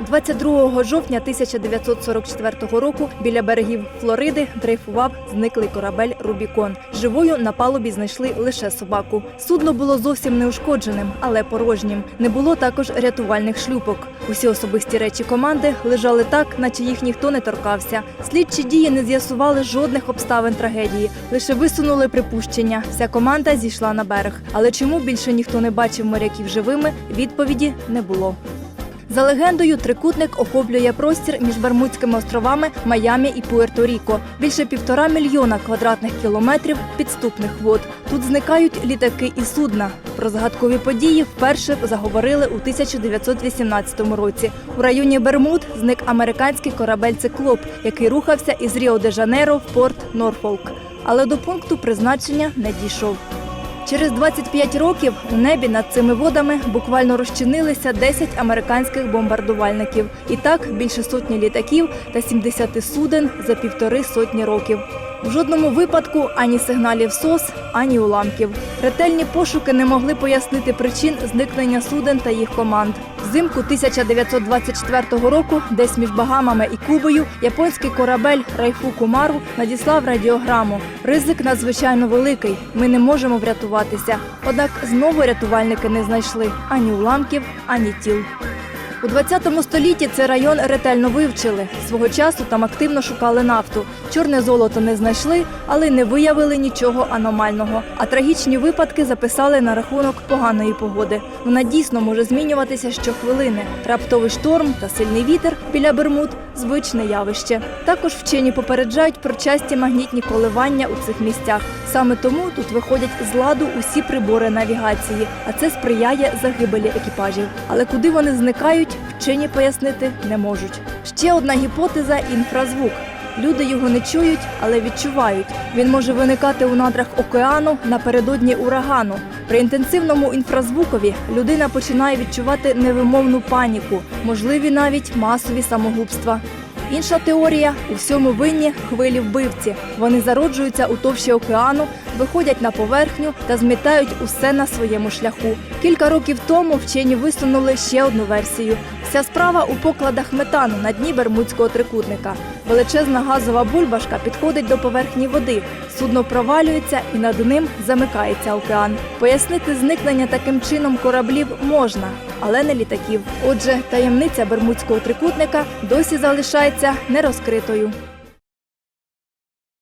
22 жовтня 1944 року біля берегів Флориди дрейфував зниклий корабель Рубікон. Живою на палубі знайшли лише собаку. Судно було зовсім неушкодженим, але порожнім. Не було також рятувальних шлюпок. Усі особисті речі команди лежали так, наче їх ніхто не торкався. Слідчі дії не з'ясували жодних обставин трагедії, лише висунули припущення. Вся команда зійшла на берег. Але чому більше ніхто не бачив моряків живими, відповіді не було. За легендою, трикутник охоплює простір між Бермудськими островами Майамі і Пуерто-Ріко. Більше півтора мільйона квадратних кілометрів підступних вод. Тут зникають літаки і судна. Про загадкові події вперше заговорили у 1918 році. У районі Бермуд зник американський корабель Циклоп, який рухався із Ріо-де-Жанейро в порт Норфолк. Але до пункту призначення не дійшов. Через 25 років у небі над цими водами буквально розчинилися 10 американських бомбардувальників. І так більше сотні літаків та 70 суден за півтори сотні років. У жодному випадку ані сигналів СОС, ані уламків. Ретельні пошуки не могли пояснити причин зникнення суден та їх команд. Взимку 1924 року, десь між Багамами і Кубою, японський корабель Райфу Кумару надіслав радіограму. Ризик надзвичайно великий. Ми не можемо врятуватися. Однак знову рятувальники не знайшли ані уламків, ані тіл. У 20 столітті цей район ретельно вивчили. Свого часу там активно шукали нафту. Чорне золото не знайшли, але не виявили нічого аномального. А трагічні випадки записали на рахунок поганої погоди. Вона дійсно може змінюватися щохвилини. Раптовий шторм та сильний вітер біля Бермуд звичне явище. Також вчені попереджають про часті магнітні коливання у цих місцях. Саме тому тут виходять з ладу усі прибори навігації, а це сприяє загибелі екіпажів. Але куди вони зникають, вчені пояснити не можуть. Ще одна гіпотеза інфразвук. Люди його не чують, але відчувають. Він може виникати у надрах океану напередодні урагану. При інтенсивному інфразвукові людина починає відчувати невимовну паніку, можливі навіть масові самогубства. Інша теорія у всьому винні хвилі вбивці. Вони зароджуються у товщі океану, виходять на поверхню та змітають усе на своєму шляху. Кілька років тому вчені висунули ще одну версію. Вся справа у покладах метану на дні Бермудського трикутника. Величезна газова бульбашка підходить до поверхні води. Судно провалюється і над ним замикається океан. Пояснити зникнення таким чином кораблів можна, але не літаків. Отже, таємниця Бермудського трикутника досі залишається нерозкритою.